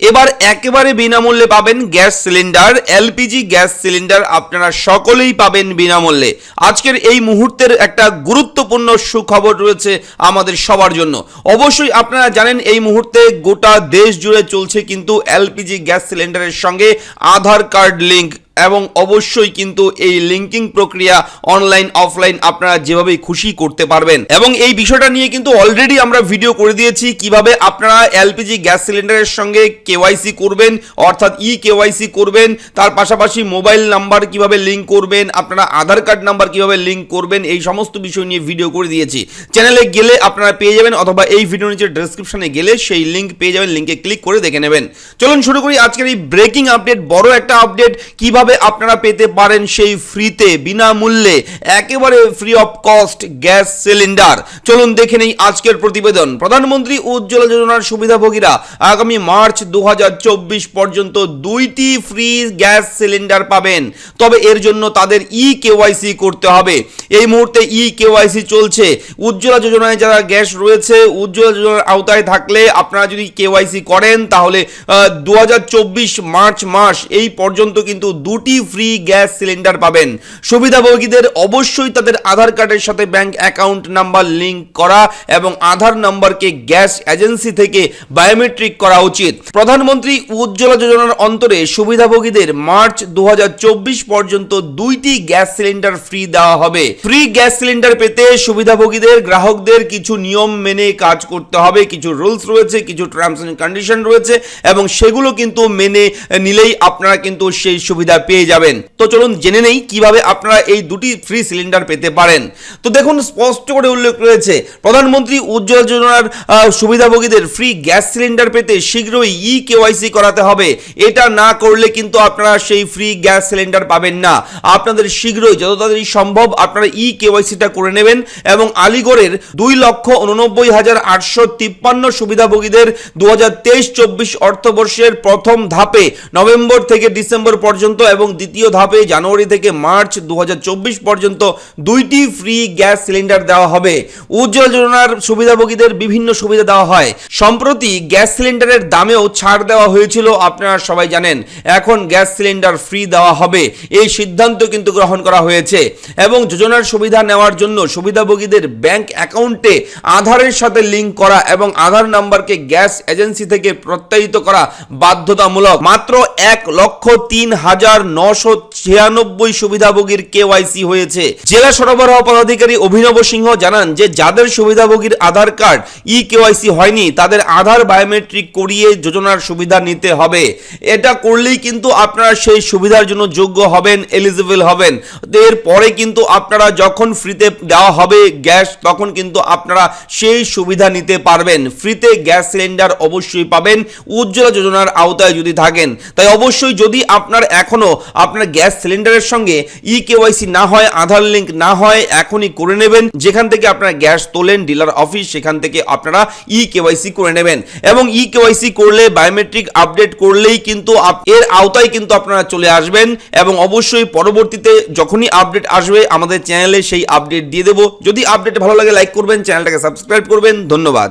এবার একেবারে বিনামূল্যে পাবেন gas cylinder, LPG gas cylinder আপনারা সকলেই পাবেন বিনামূল্যে। আজকের এই মুহূর্তের একটা গুরুত্বপূর্ণ সুখবর রয়েছে আমাদের সবার জন্য। অবশ্যই আপনারা জানেন এই মুহূর্তে গোটা দেশ জুড়ে চলছে কিন্তু এলপিজি গ্যাস সিলিন্ডারের সঙ্গে আধার কার্ড লিঙ্ক এবং অবশ্যই কিন্তু এই লিঙ্কিং প্রক্রিয়া অনলাইন অফলাইন আপনারা যেভাবে খুশি করতে পারবেন। এবং এই বিষয়টা নিয়ে কিন্তু অলরেডি আমরা ভিডিও করে দিয়েছি কীভাবে আপনারা এলপিজি গ্যাস সিলিন্ডারের সঙ্গে কেওয়াইসি করবেন, অর্থাৎ ই কেওয়াইসি করবেন, তার পাশাপাশি মোবাইল নাম্বার কীভাবে লিঙ্ক করবেন, আপনারা আধার কার্ড নাম্বার কীভাবে লিঙ্ক করবেন, এই সমস্ত বিষয় নিয়ে ভিডিও করে দিয়েছি। চ্যানেলে গেলে আপনারা পেয়ে যাবেন অথবা এই ভিডিও নিচে ডেসক্রিপশনে গেলে সেই লিঙ্ক পেয়ে যাবেন লিঙ্কে ক্লিক করে দেখে নেবেন। চলুন শুরু করি আজকের এই ব্রেকিং আপডেট বড় একটা আপডেট কীভাবে আপনারা পেতে পারেন সেই ফ্রিতে বিনামূল্যে, একেবারে free of cost gas cylinder. চলুন দেখে নেই আজকের প্রতিবেদন। প্রধানমন্ত্রী উজ্জ্বলা যোজনার সুবিধাভোগীরা আগামী মার্চ দু হাজার চব্বিশ পর্যন্ত দুইটি ফ্রি গ্যাস সিলিন্ডার পাবেন। তবে এর জন্য তাদের ই কেওয়াইসি করতে হবে। এই মুহূর্তে ই কেওয়াইসি চলছে। উজ্জ্বলা যোজনায় যারা গ্যাস রয়েছে, উজ্জ্বলা যোজনার আওতায় থাকলে আপনারা যদি কেওয়াইসি করেন, তাহলে দু হাজার চব্বিশ মার্চ মাস এই পর্যন্ত কিন্তু দুটি ফ্রি গ্যাস সিলিন্ডার পাবেন। সুবিধাভোগীদের অবশ্যই তাদের আধার কার্ডের সাথে ব্যাংক অ্যাকাউন্ট নাম্বার লিংক করা এবং আধার নাম্বারকে গ্যাস এজেন্সি থেকে বায়োমেট্রিক করা উচিত। প্রধানমন্ত্রী উজ্জ্বলা যোজনার অন্তরে সুবিধাভোগীদের মার্চ দু হাজার চব্বিশ পর্যন্ত দুইটি গ্যাস সিলিন্ডার ফ্রি দেওয়া হবে। ফ্রি গ্যাস সিলিন্ডার পেতে সুবিধাভোগীদের গ্রাহকদের কিছু নিয়ম মেনে কাজ করতে হবে। কিছু রুলস রয়েছে, কিছু টার্মস এন্ড কন্ডিশন রয়েছে এবং সেগুলো কিন্তু মেনে নিলেই আপনারা কিন্তু সেই সুবিধা পেয়ে যাবেন। তো চলুন জেনে নেই কীভাবে আপনারা এই দুটি ফ্রি সিলিন্ডার পেতে পারেন। তো দেখুন, স্পষ্ট করে উল্লেখ রয়েছে, প্রধানমন্ত্রী উজ্জ্বল যোজনার সুবিধাভোগীদের ফ্রি গ্যাস সিলিন্ডার পেতে শীঘ্রই ই কেওয়াইসি করাতে হবে। এটা না করলে কিন্তু আপনারা সেই ফ্রি গ্যাস সিলিন্ডার পাবেন না। আপনাদের শীঘ্রই, যত তাড়াতাড়ি সম্ভব আপনারা ই কেওয়াইসিটা করে নেবেন এবং আলিগড়ের দুই লক্ষ উননব্বই হাজার আটশো তিপ্পান্ন সুবিধাভোগীদের দু হাজার তেইশ চব্বিশ অর্থবর্ষের প্রথম ধাপে নভেম্বর থেকে ডিসেম্বর পর্যন্ত এবং দ্বিতীয় ধাপে জানুয়ারি থেকে মার্চ দু হাজার চব্বিশ পর্যন্ত দুইটি ফ্রি গ্যাস সিলিন্ডার দেওয়া হবে। উজ্জ্বল যোজনার সুবিধাভোগীদের বিভিন্ন সুবিধা দেওয়া হয়। সম্প্রতি গ্যাস সিলিন্ডারের দামেও ছাড় দেওয়া হয়েছিল, আপনারা সবাই জানেন। এখন গ্যাস সিলিন্ডার ফ্রি দেওয়া হবে, এই সিদ্ধান্ত কিন্তু গ্রহণ করা হয়েছে। এবং যোজনার সুবিধা নেওয়ার জন্য সুবিধাভোগীদের ব্যাংক অ্যাকাউন্টে আধারের সাথে লিংক করা এবং আধার নাম্বারকে গ্যাস এজেন্সি থেকে প্রত্যায়িত করা বাধ্যতামূলক। মাত্র এক লক্ষ তিন হাজার নশো ছিয়ানব্বই সুবিধাভোগীর কেওয়াইসি হয়েছে। জেলা সরবরাহ পদাধিকারী অভিনব সিংহ জানান যে, যাদের সুবিধাভোগীর আধার কার্ড ই কেওয়াইসি হয়নি, তাদের আধার বায়োমেট্রিক করিয়ে যোজনার সুবিধা নিতে হবে। এটা করলেই কিন্তু আপনারা সেই সুবিধার জন্য যোগ্য হবেন এলিজিবল হবেন। এরপরে কিন্তু আপনারা যখন ফ্রিতে দেওয়া হবে গ্যাস, তখন কিন্তু আপনারা সেই সুবিধা নিতে পারবেন। ফ্রিতে গ্যাস সিলিন্ডার অবশ্যই পাবেন, উজ্জ্বলা যোজনার আওতায় যদি থাকেন। তাই অবশ্যই যদি আপনার এখনও আপনার গ্যাস সিলিন্ডারের সঙ্গে ই কেওয়াইসি না হয়, আধার লিঙ্ক না হয়, এখনই করে নেবেন। যেখান থেকে আপনারা গ্যাস তোলেন, ডিলার অফিস, সেখান থেকে আপনারা ই কেওয়াইসি করে নেবেন। এবং ই কেওয়াইসি করলে, বায়োমেট্রিক আপডেট করলেই কিন্তু এর আওতায় কিন্তু আপনারা চলে আসবেন। এবং অবশ্যই পরবর্তীতে যখনই আপডেট আসবে, আমাদের চ্যানেলে সেই আপডেট দিয়ে দেবো। যদি আপডেট ভালো লাগে, লাইক করবেন, চ্যানেলটাকে সাবস্ক্রাইব করবেন। ধন্যবাদ।